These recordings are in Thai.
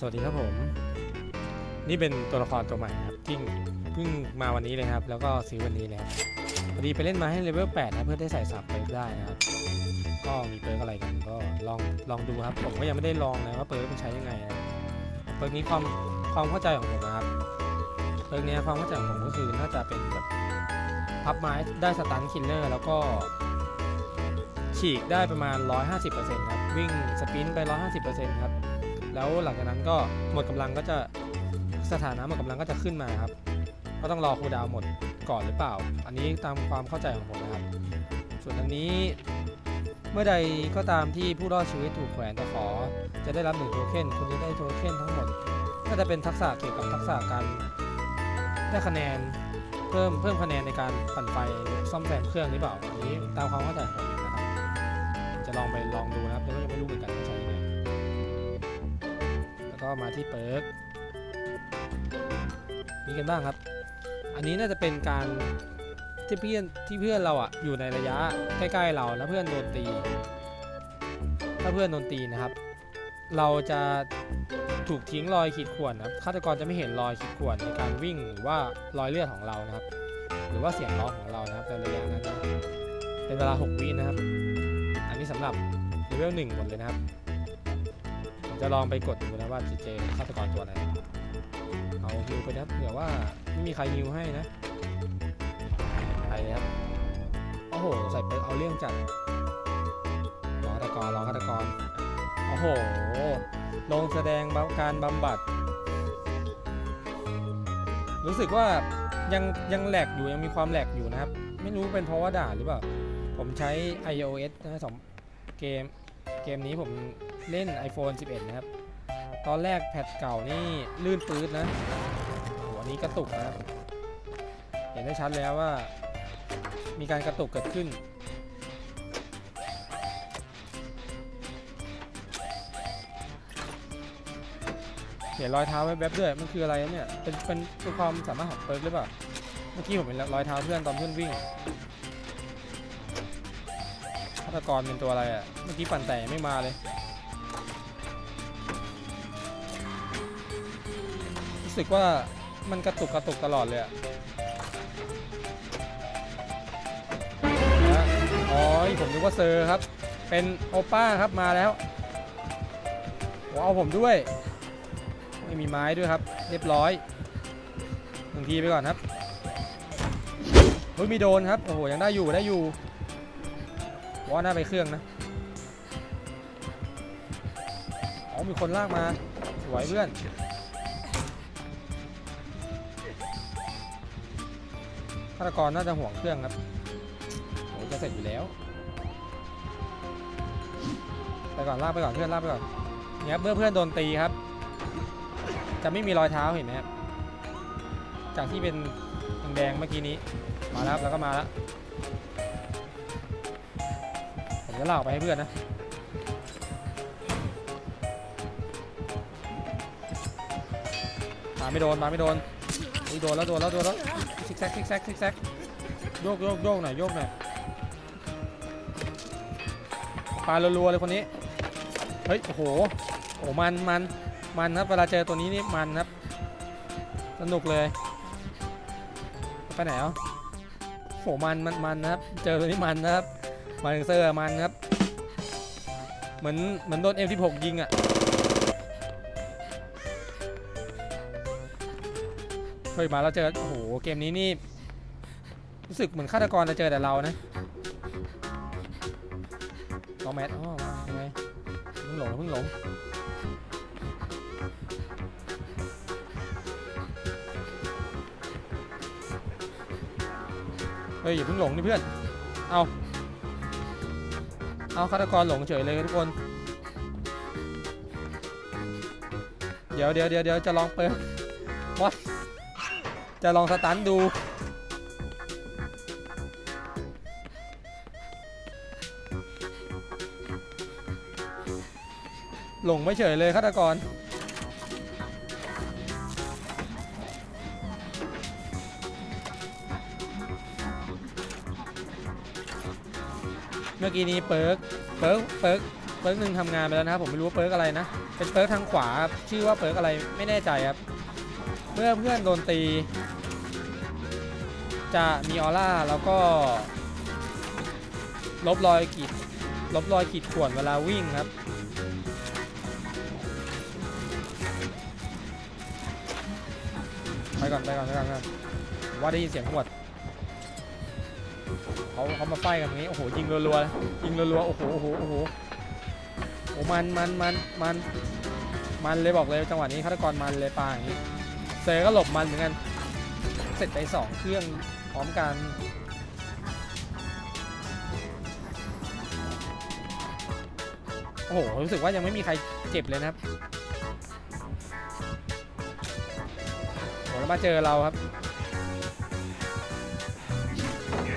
สวัสดีครับผม นี่เป็นตัวละครตัวใหม่ครับที่เพิ่งมาวันนี้เลยครับ แล้วก็ซื้อวันนี้เลยครับพอดีไปเล่นมาให้เลเวล8นะเพื่อได้ใส่สับไปได้นะครับ ก็มีเปิร์กอะไรกันก็ลองลองดูครับ ผมก็ยังไม่ได้ลองนะว่าเปิร์กมันใช้ยังไงนะเปิร์กนี้ความความเข้าใจของผมนะครับเปิร์กนี้ความเข้าใจของผมก็คือน่าจะเป็นแบบพับไม้ได้สตันคิลเลอร์แล้วก็ฉีกได้ประมาณ 150%ครับวิ่งสปรินต์ไป 150%ครับ แล้วหลังจากนั้นก็หมดกำลังก็จะสถานะหมดกำลังก็จะขึ้นมาครับ ก็ต้องรอคูดาวหมดก่อนหรือเปล่า อันนี้ตามความเข้าใจของผมนะครับ ส่วนอันนี้เมื่อใดก็ตามที่ผู้รอดชีวิตถูกแขวนตะขอ จะได้รับหนึ่งโทเค็นคุณจะได้โทเค็นทั้งหมดน่าจะเป็นทักษะเกี่ยวกับทักษะการได้คะแนนเพิ่มเพิ่มคะแนนในการปั่นไฟซ่อมแซมเครื่องหรือเปล่าอันนี้ตามความเข้าใจของผมนะครับ จะลองไปลองดูนะครับ ก็มาที่เปิร์กมีกันบ้างครับ อันนี้น่าจะเป็นการที่เพื่อนที่เพื่อนเราอะอยู่ในระยะใกล้ๆเราแล้วเพื่อนโดนตี ถ้าเพื่อนโดนตีนะครับ เราจะถูกทิ้งรอยขีดข่วนนะครับฆาตกรจะไม่เห็นรอยขีดข่วนในการวิ่งหรือว่ารอยเลือดของเรานะครับ หรือว่าเสียงร้องของเรานะครับในระยะนั้นนะเป็นเวลา 6 วินะครับ อันนี้สำหรับเลเวลหนึ่งหมดเลยนะครับ จะลองไปกดดูนะว่าจะเจอฆาตกรตัวไหนเอาฮิวไปนะเผื่อว่าไม่มีใครฮิวให้นะไปเลยครับโอ้โหใส่ไปเอาเรื่องจัดรอฆาตกรรอฆาตกรโอ้โหลงแสดงการบำบัด รู้สึกว่ายังยังแหลกอยู่ยังมีความแหลกอยู่นะครับ ไม่รู้เป็นเพราะว่าด่าหรือเปล่า ผมใช้ iOS นะสองเกมเกมนี้ผม เล่น iPhone 11 นะครับ ตอนแรกแพทเก่านี่ลื่นปื๊ดนะโหอันนี้กระตุกนะครับ เห็นได้ชัดแล้วว่า มีการกระตุกเกิดขึ้น เห็นรอยเท้าแวบๆด้วย มันคืออะไรเนี่ย เป็นเป็นความสามารถของเปิร์กหรือเปล่า เมื่อกี้ผมเห็นรอยเท้าเพื่อนตอนเพื่อนวิ่งฆาตกรเป็นตัวอะไรอะ เมื่อกี้ปั่นแต่ไม่มาเลย สึกว่ามันกระตุกกระตุกตลอดเลยอะอ๋อผมนึกว่าเซอร์ครับ เป็นโอป้าครับมาแล้วโอ้เอาผมด้วย ไม่มีไม้ด้วยครับ เรียบร้อยหนึ่งทีไปก่อนครับเฮ้ยมีโดนครับ โอ้โห ยังได้อยู่ได้อยู่ว่าน่าไปเครื่องนะ อ๋อ มีคนลากมา สวยเพื่อน ฆาตกรน่าจะห่วงเครื่องครับโอ้จะเสร็จอยู่แล้วไปก่อนลากไปก่อนเพื่อนลากไปก่อนเนี่ยเมื่อเพื่อนโดนตีครับ จะไม่มีรอยเท้าเห็นไหมครับจากที่เป็นแดงเมื่อกี้นี้มาแล้วครับแล้วก็มาแล้วผมจะลาออกไปให้เพื่อนนะมาไม่โดนมาไม่โดน อุ๊ยโดนแล้วโดนแล้วโดนแล้วซิกแซกซิกแซกซิกแซกโยกโยกโยกหน่อยโยกหน่อยปลารัวๆเลยคนนี้เฮ้ยโอ้โหโอ้โหมันมันมันครับเวลาเจอตัวนี้นี่มันครับสนุกเลยไปไหนอะโอ้โหมันมันมันนะครับเจอตัวนี้มันนะครับมาถึงเซอร์มันครับเหมือนเหมือนโดน M16 ยิงอะ ฮ้ยมาแล้วเจอโอ้โหเกมนี้นี่รู้สึกเหมือนฆาตกรจะเจอแต่เรานะลองแมทอ๋อมายังไงเพิ่งหลงเพิ่งหลงเฮ้ยอย่าเพิ่งหลงนี่เพื่อน เอาเอาฆาตกรหลงเฉยเลยทุกคน เดี๋ยวเดี๋ยวเดี๋ยวจะลองเปิด จะลองสตันดู หลงไม่เฉยเลยฆาตกร เมื่อกี้นี้เปิร์ก เปิร์ก เปิร์ก เปิร์กหนึ่งทำงานไปแล้วนะครับผมไม่รู้ว่าเปิร์กอะไรนะ เป็นเปิร์กทางขวาชื่อว่าเปิร์กอะไรไม่แน่ใจครับ เมื่อเพื่อนโดนตี จะมีออร่าแล้วก็ ลบรอยขีดลบรอยขีดข่วนเวลาวิ่งครับ ไปก่อนไปก่อนไปก่อนไปก่อนว่าได้ยินเสียงขวดเขาเขามาไฟกันตรงนี้ โอ้โห ยิงรัวๆยยิงรัวๆโอ้โหโอ้โหโอ้โหโอ้มันมันมันมันมันเลยบอกเลยจังหวะนี้ฆาตกรมันเลยปาอย่างนี้ เซอร์ก็หลบมันเหมือนกัน เสร็จไปสองเครื่องพร้อมกันโอ้โห รู้สึกว่ายังไม่มีใครเจ็บเลยนะครับโหแล้วมาเจอเราครับ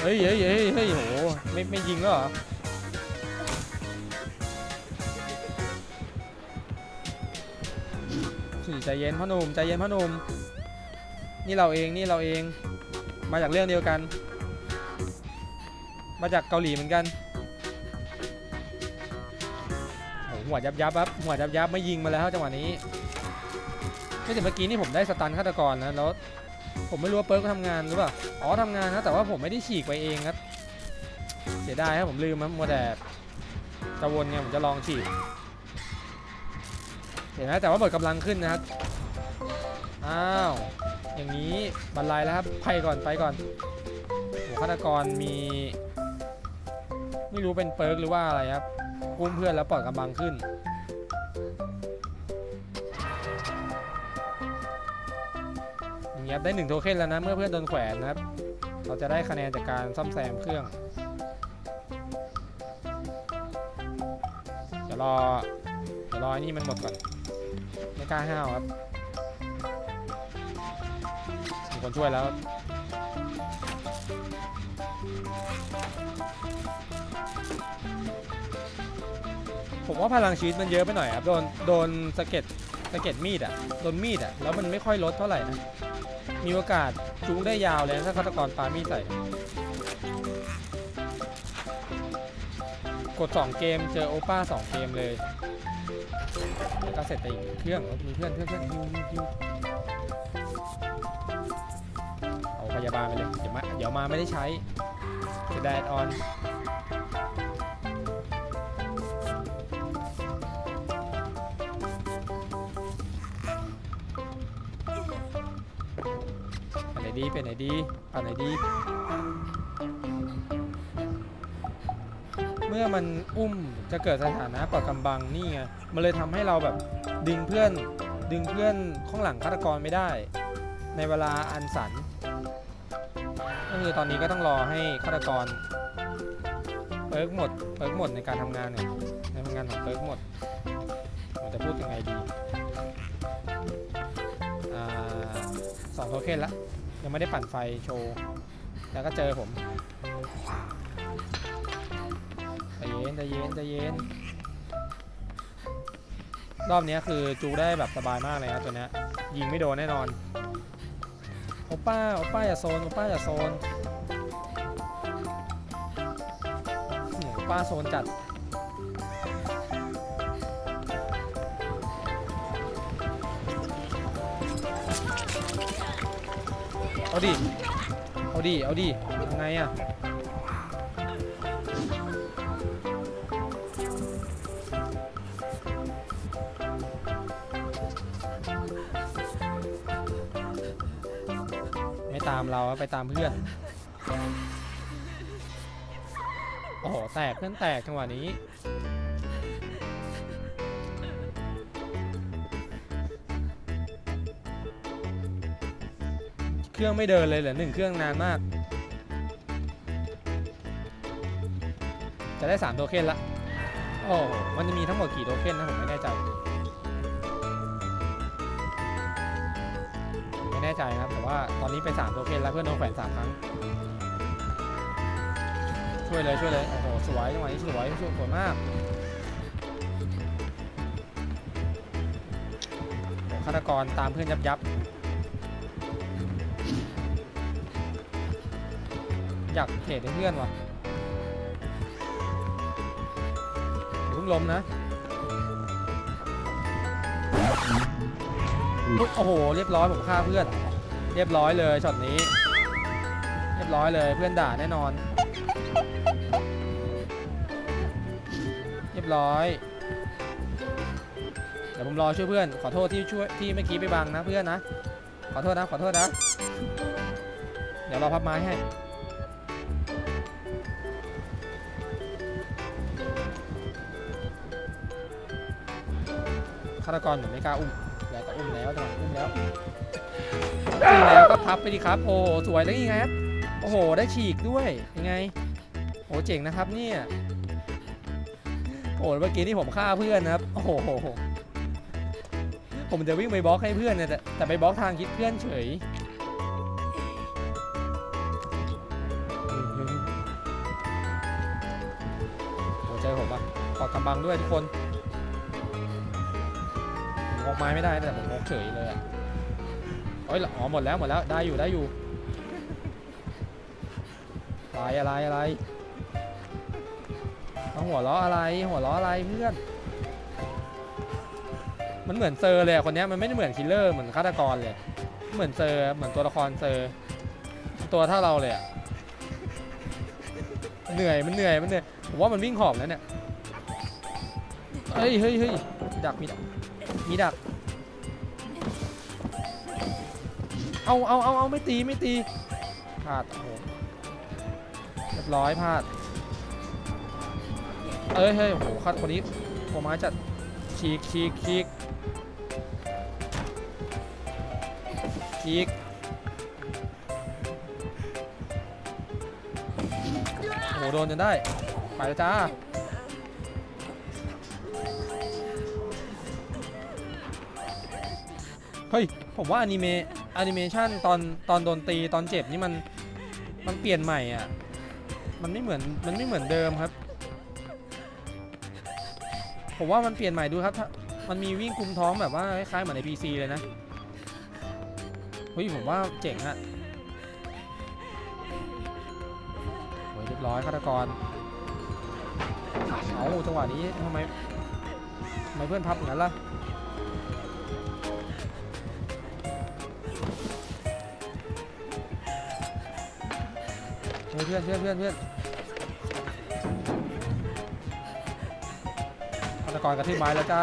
เฮ้ยเฮ้ยเฮ้ยเฮ้ยโห ไม่ไม่ยิงแล้วเหรอี่ใจเย็นพ่อหนุ่มใจเย็นพ่อหนุ่มนี่เราเองนี่เราเองมาจากเรื่องเดียวกัน มาจากเกาหลีเหมือนกันโหหัวยับยับครับหัวยับยับไม่ยิงมาแล้วจังหวะนี้ไม่แต่เมื่อกี้นี่ผมได้สตันฆาตกรนะแล้วผมไม่รู้ว่าเปิร์กเขาทำงานหรือเปล่าอ๋อทำงานนะแต่ว่าผมไม่ได้ฉีกไปเองครับเสียดายครับผมลืมครับมัวแต่กระวนไงผมจะลองฉีก ห็นไหมแต่ว่าเบิดกำลังขึ้นนะครับ อ้าว อย่างนี้บรรลัยแล้วครับไปก่อนไปก่อนโอ้ฆาตกรมี ไม่รู้เป็นเปิร์กหรือว่าอะไรครับกุ้มเพื่อนแล้วปล่อยกำลังขึ้นอย่างเงี้ยครับได้หนึ่งโทเค็นแล้วนะ เมื่อเพื่อนโดนแขวนนะครับ เราจะได้คะแนนจากการซ่อมแซมเครื่องเดี๋ยวรอเดี๋ยวรอไอ้นี่มันหมดก่อน กล้าห้าวครับมีคนช่วยแล้วผมว่าพลังชีวิตมันเยอะไปหน่อยครับ โดนโดนสะเก็ดสะเก็ดมีดอะโดนมีดอะแล้วมันไม่ค่อยลดเท่าไหร่นะมีโอกาสจูงได้ยาวเลยถ้าฆาตกรปามีดใส่ กด 2 เกมเจอโอป้า 2 เกมเลย ก็เสร็จไปอีกเครื่องมีเพื่อนเพื่อนเพื่อนฮิวฮิวฮิวเอาพยาบาลไปเลยเดี๋ยวมาเดี๋ยวมาไม่ได้ใช้จะได้ออนไปไหนดีไปไหนดีไปไหนดี เมื่อมันอุ้มจะเกิดสถานะปะกำบังนี่ไงมันเลยทำให้เราแบบดึงเพื่อนดึงเพื่อนข้างหลังฆาตกรไม่ได้ ในเวลาอันสันก็คือตอนนี้ก็ต้องรอให้ฆาตกรเปิร์กหมดเปิร์กหมดในการทำงานเนี่ยในทำงานของเปิร์กหมดผมจะพูดยังไงดีอ่าสองโทเค็นละยังไม่ได้ปั่นไฟโชว์ แล้วก็เจอผม เย็นใจเย็นใจเย็น รอบนี้คือจูได้แบบสบายมากเลยครับตัวเนี้ยยิงไม่โดนแน่นอน โอป้า โอป้าอย่าโซน โอป้าอย่าโซนโอ้โหโอป้าโซนจัดเอาดิ เอาดิ เอาดิยังไงอะามเราไปตามเพื่อน โอ้โหแตกเพื่อนแตกจังหวะนี้ เครื่องไม่เดินเลยเหลือหนึ่งเครื่องนานมาก จะได้ 3 โทเค็นละ โอ้ มันจะมีทั้งหมดกี่โทเค็นนะผมไม่แน่ใจ ใจนะครับแต่ว่าตอนนี้ไป3โทเค็นแล้วเพื่อนโดนแขวน3ครั้ง ช่วยเลยช่วยเลยโอ้โหสวยจังหวะนี้สวยสวยสวยมากโอ้โหฆาตกรตามเพื่อนยับยับอยากเทรดให้เพื่อนว่ะเดี๋ยวเพิ่งล้มนะโอ้โห เรียบร้อยผมฆ่าเพื่อน เรียบร้อยเลยช็อตนี้ เรียบร้อยเลยเพื่อนด่าแน่นอน เรียบร้อยเดี๋ยวผมรอช่วยเพื่อน ขอโทษที่ช่วยที่เมื่อกี้ไปบังนะเพื่อนนะ ขอโทษนะ ขอโทษนะ เดี๋ยวรอพับไม้ให้ฆาตกรเหมือนไม่กล้าอุ้มแล้วก็อุ้มแล้วจังหวะอุ้มแล้ว อุ้มแล้วก็พับไปดิครับ โอ้โหสวยแล้วยังไงครับโอ้โห ได้ฉีกด้วยยังไงโอ้เจ๋งนะครับเนี่ยโอ้เมื่อกี้นี่ผมฆ่าเพื่อนนะครับ โอ้โหผมจะวิ่งไปบล็อกให้เพื่อนเนี่ยแต่แต่ไปบล็อกทางคิดเพื่อนเฉยโอ้เจผมอะกอดกำบังด้วยทุกคนผมงกไม้ไม่ได้แต่ผมงกเฉยเลยอะ อ้ยอ๋อหมดแล้วหมดแล้วได้อยู่ได้อยู่อะไรอะไรอะไรเอาหัวล้ออะไร หัวล้ออะไรเพื่อน มันเหมือนเซอร์เลยคนนี้มันไม่ได้เหมือนคิลเลอร์เหมือนฆาตกรเลย เหมือนเซอร์เหมือนตัวละครเซอร์ ตัวเท่าเราเลยอะเหนื่อยมันเหนื่อยมันเหนื่อยผมว่ามันวิ่งหอบแล้วเนี่ยเฮ้ยเฮ้ยเฮ้ยมีดักมีดักมีดัก เอาเอาเอาเอาไม่ตีไม่ตีพลาดโอ้โหเรียบร้อยพลาด เอ้ยเฮ้ยโอ้โหคัดคนนี้โคม้าจัดฉีกฉีกฉีกอีกโอ้โหโดนจนได้ ไปแล้วจ้าเฮ้ย ผมว่าอนิเมะ แอนิเมชันตอนตอนโดนตีตอนเจ็บนี่มันมันเปลี่ยนใหม่อะ มันไม่เหมือนมันไม่เหมือนเดิมครับ ผมว่ามันเปลี่ยนใหม่ดูครับถ้ามันมีวิ่งคุมท้องแบบว่าคล้ายๆเหมือนใน PC เลยนะเฮ้ยผมว่าเจ๋งอะโอ้ยเรียบร้อยฆาตกร เอาจังหวะนี้ทำไมทำไมเพื่อนพับอย่างนั้นล่ะ เฮ้ยเพื่อนเพื่อนเพื่อนเพื่อนฆาตกรกระทืบไม้แล้วจ้า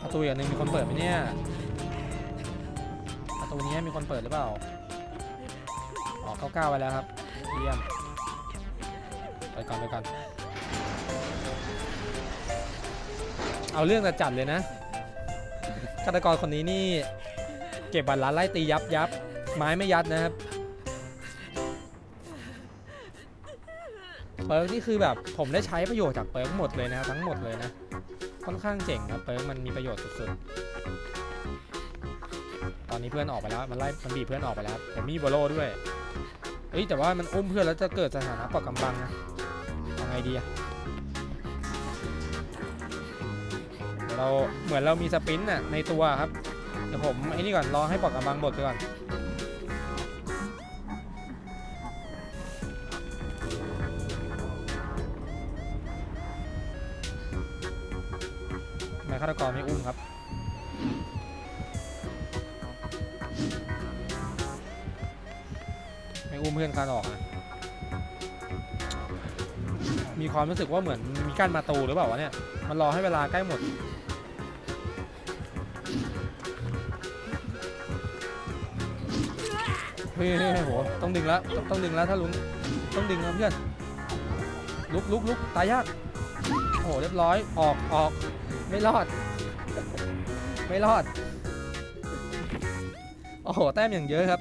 ประตูอีกอันหนึ่งมีคนเปิดไหมเนี่ยประตูนี้มีคนเปิดหรือเปล่าอ๋อเก้าเก้าไปแล้วครับเยี่ยมไปก่อนไปก่อน เอาเรื่องจะจัดเลยนะฆาตกรคนนี้นี่ เก็บบัตรล้านไล่ตียับยับไม้ไม่ยัดนะครับเปิร์กนี่คือแบบผมได้ใช้ประโยชน์จากเปิร์กหมดเลยนะครับทั้งหมดเลยนะ ค่อนข้างเจ๋งครับเปิร์กมันมีประโยชน์สุดๆ ตอนนี้เพื่อนออกไปแล้วมันไล่มันบีบเพื่อนออกไปแล้วแต่มีโบโลด้วยเอ้ยแต่ว่ามันอุ้มเพื่อนแล้วจะเกิดสถานะปอกกำบังนะเอาไงดีอะ เราเหมือนเรามีสปรินต์น่ะในตัวครับ เดี๋ยวผมไอ้นี่ก่อนรอให้ปอกกำบังหมดไปก่อนไม่ฆาตกรไม่อุ้มครับไม่อุ้มเพื่อนคานออกนะมีความรู้สึกว่าเหมือนมีกั้นมาตูหรือเปล่าวะเนี่ย มันรอให้เวลาใกล้หมด เฮ้ยเฮ้ยเฮ้ยโหต้องดึงแล้วต้องดึงแล้วถ้าลุ้นต้องดึงนะเพื่อนลุกลุกลุกตายยากโอ้โหเรียบร้อยออกออกไม่รอด ไม่รอดโอ้โหแต้มอย่างเยอะครับ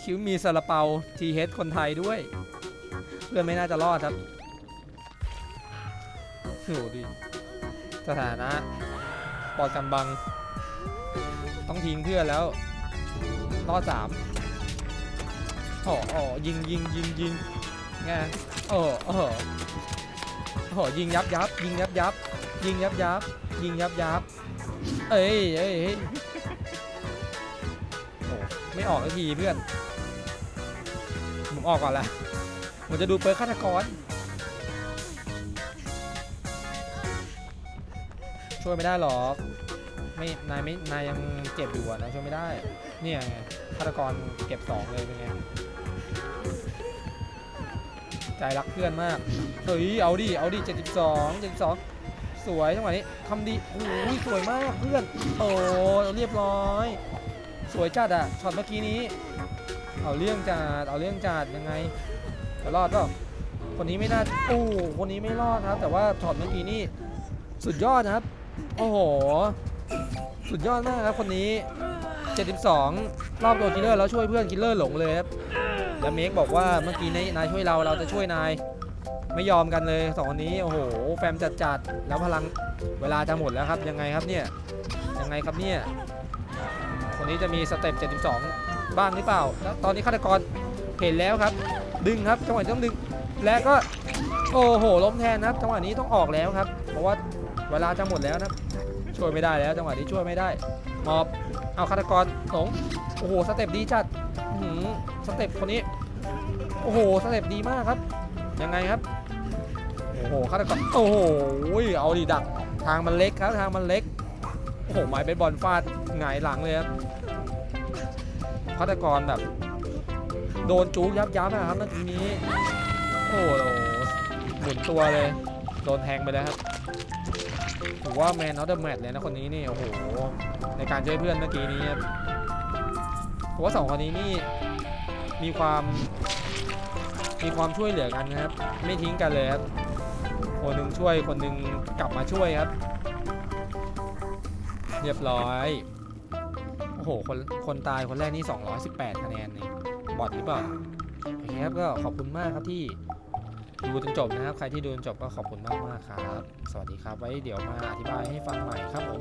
คิวมีซาลาเปาทีเฮดคนไทยด้วย เพื่อนไม่น่าจะรอดครับโอ้โหดิสถานะปอดกำบัง ต้องทิ้งเพื่อนแล้วรอดสามโอ้โหยิงยิงยิงยิงไงโอ้โหโอ้โหโอ้โหยิงยับยับยิงยับยับยิงยับยับยิงยับยับเอ้ยเอ้ยเอ้ยโอ้ไม่ออกสักทีเพื่อนผมออกก่อนละผมจะดูเปิร์ฆาตกรช่วยไม่ได้หรอก ไม่นายไม่นายยังเจ็บอยู่อะนะช่วยไม่ได้ เนี่ยไงฆาตกรเก็บสองเลยเป็นไงใจรักเพื่อนมากเฮ้ยเอาดิเอาดิเจ็ดสิบสองเจ็ดสิบสองสวยจังหวะนี้ทำดีโอ้ยสวยมากเพื่อนโอ้เรียบร้อย สวยจัดอะช็อตเมื่อกี้นี้ เอาเรื่องจัดเอาเรื่องจัดยังไงจะรอดเปล่าคนนี้ไม่น่าโอ้คนนี้ไม่รอดครับ แต่ว่าช็อตเมื่อกี้นี่สุดยอดนะครับ โอ้โห สุดยอดมากครับคนนี้ 72 รอบโดนคิลเลอร์แล้วช่วยเพื่อนคิลเลอร์หลงเลยครับ แล้วเมกบอกว่าเมื่อกี้นายช่วยเราเราจะช่วยนาย ไม่ยอมกันเลยสองคนนี้ โอ้โห แฟมจัดจัดๆ แล้วพลังเวลาจะหมดแล้วครับ ยังไงครับเนี่ย ยังไงครับเนี่ย คนนี้จะมีสเต็ป 72 บ้างหรือเปล่า แล้วตอนนี้ฆาตกรเห็นแล้วครับ ดึงครับ จังหวะต้องดึง และก็ โอ้โห ล้มแทนนะครับ จังหวะนี้ต้องออกแล้วครับ เพราะว่าเวลาจะหมดแล้วนะครับ ช่วยไม่ได้แล้วจังหวะนี้ช่วยไม่ได้มอบเอาฆาตกรหลงโอ้โหสเต็ปดีจัดหือสเต็ปคนนี้โอ้โหสเต็ปดีมากครับยังไงครับโอ้โหฆาตกรโอ้โหเอาดิดักทางมันเล็กครับทางมันเล็กโอ้โหไม้เบสบอลฟาดหงายหลังเลยครับฆาตกรแบบ โดนจู๊ยับยับนะครับเมื่อกี้นี้โอ้โหหมุนตัวเลยโดนแทงไปแล้วครับ ถือว่าแมนนอตเดอะแมทเลยนะคนนี้นี่โอ้โหในการช่วยเพื่อนเมื่อกี้นี้ผมว่าสองคนนี้นี่มีความมีความช่วยเหลือกันนะครับ ไม่ทิ้งกันเลยครับคนหนึ่งช่วยคนหนึ่งกลับมาช่วยครับ เรียบร้อยโอ้โหคนคนตายคนแรกนี่ 218 คะแนนเองบอทหรือเปล่าโอเคครับก็ขอบคุณมากครับที่ ดูจนจบนะครับ ใครที่ดูจนจบก็ขอบคุณมากมากครับ สวัสดีครับ ไว้เดี๋ยวมาอธิบายให้ฟังใหม่ครับผม